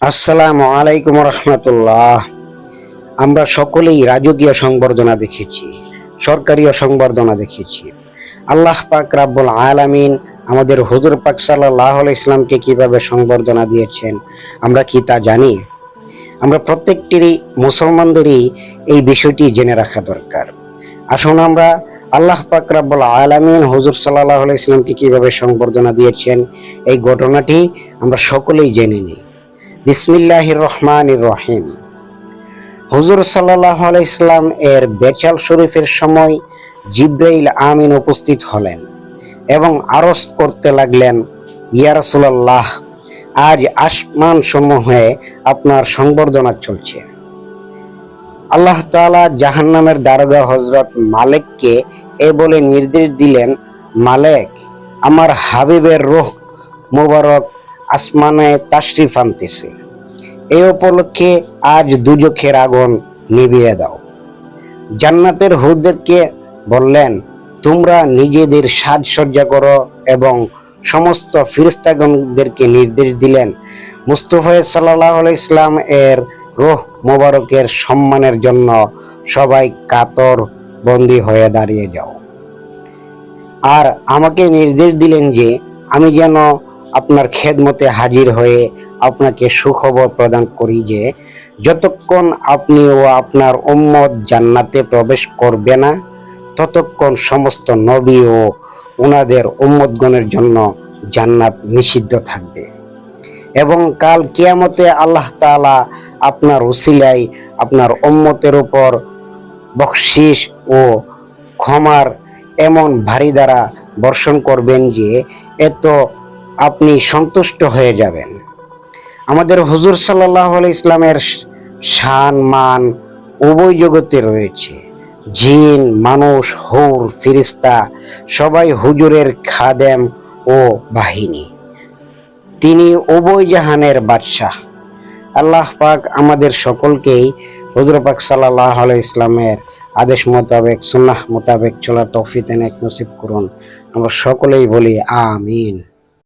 আসসালামু আলাইকুম রহমতুল্লাহ আমরা সকলেই রাজকীয় সংবর্ধনা দেখেছি সরকারিও সংবর্ধনা দেখেছি। আল্লাহ পাক রাব্বুল আলামিন আমাদের হুজুর পাক সাল্লাহ ইসলামকে কীভাবে সংবর্ধনা দিয়েছেন, আমরা কি তা জানি? আমরা প্রত্যেকটিরই মুসলমানদেরই এই বিষয়টি জেনে রাখা দরকার। আসুন আমরা আল্লাহ পাক রাব্বুল আলামিন হুজুর সাল্লাহ ইসলামকে কীভাবে সংবর্ধনা দিয়েছেন, এই ঘটনাটি আমরা সকলেই জেনে নিই। বিসমিল্লাহির রহমানির রহিম। হুজুর সাল্লাহ এর বেচাল শরীফের সময় জিব্রাইল আমিন উপস্থিত হলেন এবং আরজ করতে লাগলেন, ইয়া রাসূলুল্লাহ, আজ আসমান সমূহে আপনার সংবর্ধনা চলছে। আল্লাহ তাআলা জাহান্নামের দারোগা হজরত মালেককে এ বলে নির্দেশ দিলেন, মালেক, আমার হাবিবের রোহ মুবারক আসমানে তাশরিফ আনতেছে। এই উপলক্ষে আজ দুজখের আগুন নিভিয়ে দাও। জান্নাতের হুদদেরকে বললেন, তোমরা নিজেদের সাজসজ্জা করো এবং সমস্ত ফিরিস্তাগণদেরকে নির্দেশ দিলেন, মুস্তফা সাল্লাহ ইসলাম এর রোহ মোবারকের সম্মানের জন্য সবাই কাতর বন্দী হয়ে দাঁড়িয়ে যাও। আর আমাকে নির্দেশ দিলেন যে, আমি যেন আপনার খেদমতে হাজির হয়ে আপনাকে সুখবর প্রদান করি যে যতক্ষণ আপনি ও আপনার উম্মত জান্নাতে প্রবেশ করবে না, ততক্ষণ সমস্ত নবী ও ওনাদের উম্মতগণের জন্য জান্নাত নিষিদ্ধ থাকবে। এবং কাল কিয়ামতে আল্লাহ তাআলা আপনার উসিলাই আপনার উম্মতের উপর বকশিস ও ক্ষমার এমন ভারী দ্বারা বর্ষণ করবেন যে এত আপনি সন্তুষ্ট হয়ে যাবেন। আমাদের হুজুর সাল্লাহ ইসলামের শান, মান উভয় জগতে রয়েছে। জিন, মানুষ, হুর, ফিরিস্তা, সবাই হুজুরের খাদেম ও বাহিনী। তিনি উভয় জাহানের বাদশাহ। আল্লাহ পাক আমাদের সকলকেই হুজুর পাক সাল্লাহ ইসলামের আদেশ মোতাবেক, সুন্নাহ মোতাবেক চলার তৌফিক এক নসিব করুন। আমরা সকলেই বলি, আমিন।